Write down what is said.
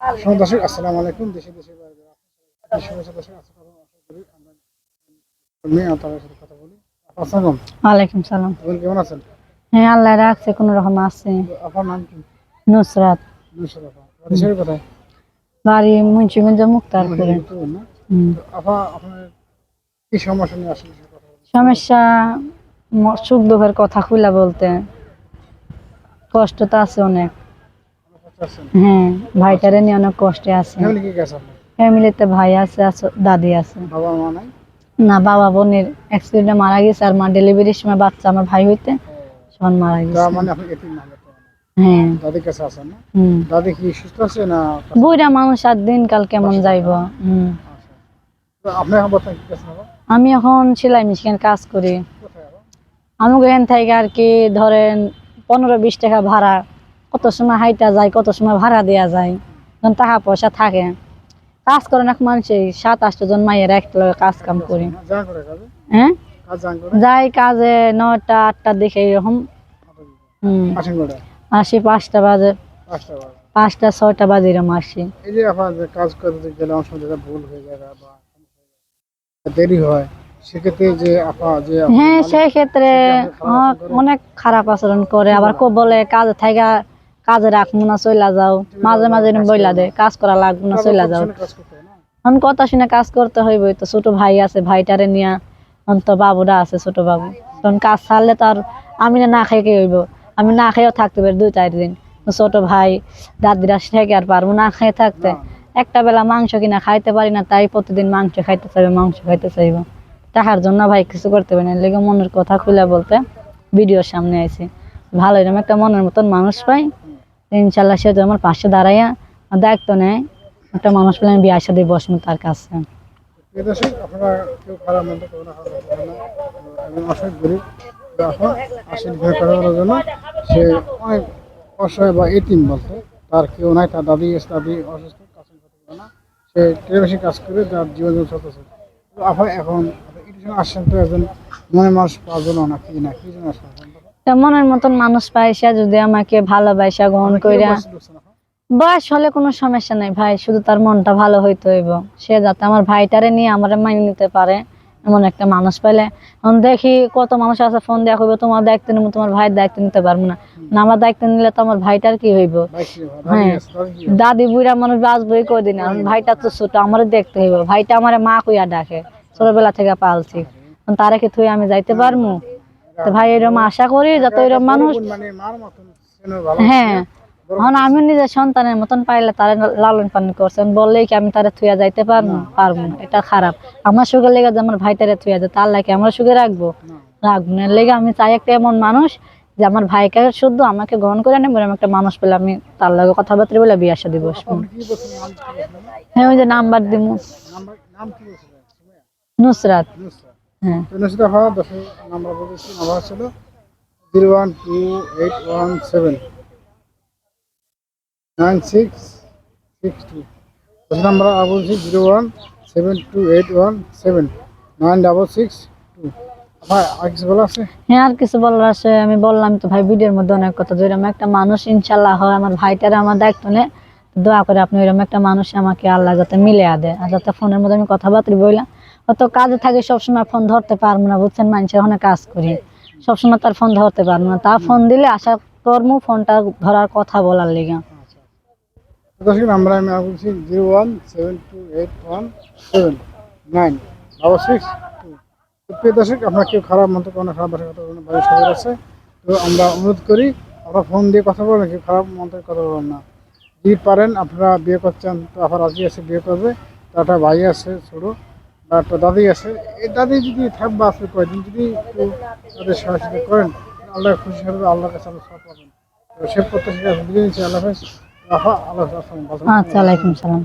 সময় দর্শক আসসালামু আলাইকুম। দেশে দেশে শুভেচ্ছা দর্শক আশা করি আশা করি আমরা মেয়ে আর তাদের সাথে কথা বলি। আসসালাম ওয়ালাইকুম সালাম। কেমন আছেন? হ্যাঁ আল্লাহ রাখছে কোনো রকম আছে। আপনার নাম কি? নুসরাত। নুসরাত দেশের কোথায়? বাড়ি মুন্সিগঞ্জ মুক্তারপুরে তো না? হুম। তো আপা আপনার কি সমস্যা নিয়ে আসলে সুখ দুঃখের কথা খুলে বলতে। কষ্ট তো আছে অনেক। হ্যাঁ ভাইটারে নিয়ে অনেক কষ্টে আছে। ফ্যামিলিতে ভাই আছে দাদি আছে। বাবা মা নাই? না বাবা বোনের অ্যাক্সিডেন্টে মারা গেছে আর মা ডেলিভারির সময় বাচ্চা আমার ভাই হইতে সব মারা গেছে। মানে। হ্যাঁ। দাদির কাছে আছেন না? দাদি কি সুস্থ আছে না? বুড়া মানুষ আর দিনকাল কেমন যাইব? হুম। আচ্ছা। আপনি এখন কি করছেন আমি এখন সেলাই মেশিন কাজ করি। আমি এখান থেকে আর কি ধরেন পনেরো বিশ টাকা ভাড়া কত সময় হাইটা যায় কত সময় ভাড়া দেওয়া যায় যখন টাকা পয়সা থাকে। কাজ করে না মানুষই সাত আটটা জন মাইয়ের একটা লগে কাজ কাম করি। হ্যাঁ? যাই কাজে নয়টা আটটা দেখে এরকম। হুম। আসি পাঁচটা বাজে। পাঁচটা ছয়টা বাজে এরকম আসি। এই যে আপনার কাজ করতে গেলে অনেক সময় ভুল হয়ে যায় বা দেরি হয় সেক্ষেত্রে যে আপা যে হ্যাঁ মালিক- সেই ক্ষেত্রে অনেক খারাপ আচরণ করে। আবার কো বলে কাজ থাইকা কাজে রাখব না চইলা যাও। মাঝে মাঝে বইলা দে কাজ করা লাগবো না চইলা যাও। এখন কথা শুনে কাজ করতে হইব তো ছোট ভাই আছে ভাইটারে নিয়া এখন তো বাবুরা আছে ছোট বাবু। তখন কাজ ছাড়লে তো আর আমি না না খাই কে হইব? আমি না খেয়েও থাকতে পারি দুই চার দিন। ছোট ভাই দাদিরা থেকে আর পারব না খেয়ে থাকতে? একটা বেলা মাংস কিনা খাইতে পারি না তাই প্রতিদিন মাংস খাইতে চাইবে মাংস খাইতে চাইব। তাহার জন্য ভাই কিছু করতে পারি না লেগে মনের কথা খুলে বলতে ভিডিওর সামনে আইছি। ভালো এরকম একটা মনের মতন মানুষ পাই। ইনশাল্লাহ সে আমার পাশে দাঁড়াইয়া দায়িত্ব নেয়, একটা মানুষ পেলে আমি বিয়ে সাথে বসবো তার কাছে। কেউ সে অনেক অসহায় বা তার কেউ নাই, তার দাদি দাদি অসুস্থ কাজ করতে না। সে কাজ করে তার জীবন চলতেছে আপনার এখন আসছেন তো একজন মনে মানুষ জন্য না কি না কি জন্য আসছেন মনের মতন মানুষ পাইসা যদি আমাকে ভালোবাসা গ্রহণ অনেকে কইরা বয়স হলে কোনো সমস্যা নাই ভাই শুধু তার মনটা ভালো হইতে হইব। সে যাতে আমার ভাইটারে নিয়ে আমার মানিয়ে নিতে পারে এমন একটা মানুষ পাইলে। এখন দেখি কত মানুষ আছে ফোন দেওয়া হইব তোমার দায়িত্ব নেব তোমার ভাইয়ের দায়িত্ব নিতে পারব না। আমার দায়িত্ব নিলে তো আমার ভাইটার কি হইব? হয়? দাদি হ্যাঁ। হয়? বুড়া মানুষ বাঁচবই কদিন আর ভাইটা তো ছোট আমারও দেখতে হইব। ভাইটা আমার মা কইয়া ডাকে ছোটবেলা থেকে পালছি। তারে কি থুই আমি যাইতে পারব? তো ভাই এরকম আশা করি যাতে এরকম মানুষ মানে হ্যাঁ। এখন আমি নিজের সন্তানের মতন পাইলে তারা লালন পালন করছেন বললেই কি আমি তারা থুয়া যাইতে পারব পারব না। এটা খারাপ। আমার সুখের লেগে যে আমার ভাইটারে থুয়া যায় তার লাগে আমরা সুখে রাখব। রাখব না। লেগে আমি চাই একটা এমন মানুষ যে আমার ভাইকে শুদ্ধ আমাকে গ্রহণ করে নেব এরকম একটা মানুষ পেলে আমি তার লাগে কথাবার্তা বলে বিয়ে আসা দিব। হ্যাঁ ওই যে নাম্বার দিব নুসরাত। হ্যাঁ। তো হওয়া দশ নাম্বার বলেছি নাম্বার ছিল zero one two eight one seven. Nine six six two. দশ নাম্বার আর বলছি zero one seven two eight one seven. Nine double six two. ভাই আর কিছু বলা আছে? হ্যাঁ আর কিছু বলার আছে। আমি বললাম তো ভাই ভিডিওর মধ্যে অনেক কথা যে এরকম একটা মানুষ ইনশাল্লাহ হয়। আমার ভাইটারে আমার দায়িত্ব নেই দোয়া করে আপনি এরকম একটা মানুষ আমাকে আল্লাহ যাতে মিলে আদে আর যাতে ফোনের মধ্যে আমি কথাবার্তা বললাম হয়তো কাজে থাকে সবসময় ফোন ধরতে পারব না, বুঝছেন? মানুষের ওখানে কাজ করি। সবসময় তার ফোন ধরতে পারব না। তা ফোন দিলে আশা করব ফোনটা ধরার কথা বলার লেগে। তো দর্শক নাম্বার আমি বলছি zero one seven two eight one seven nine six two. খারাপ কোনো খারাপ কথা আছে। আমরা অনুরোধ করি আপনারা ফোন দিয়ে কথা বলবেন কেউ খারাপ মতো কথা বলবেন না। যদি পারেন, আপনারা বিয়ে করছেন, তো আপনার রাজি আছে বিয়ে করবে। তো একটা ভাই আছে, ছোটো। একটা দাদি আছে। এই দাদি যদি থাকবে আছে কয়েকদিন যদি একটু তাদের সহায়তা করেন আল্লাহ খুশি হবে, আল্লাহর কাছে আমরা সব পাবেন। তো সে প্রত্যাশা আল্লাহ আল্লাহ আসসালাম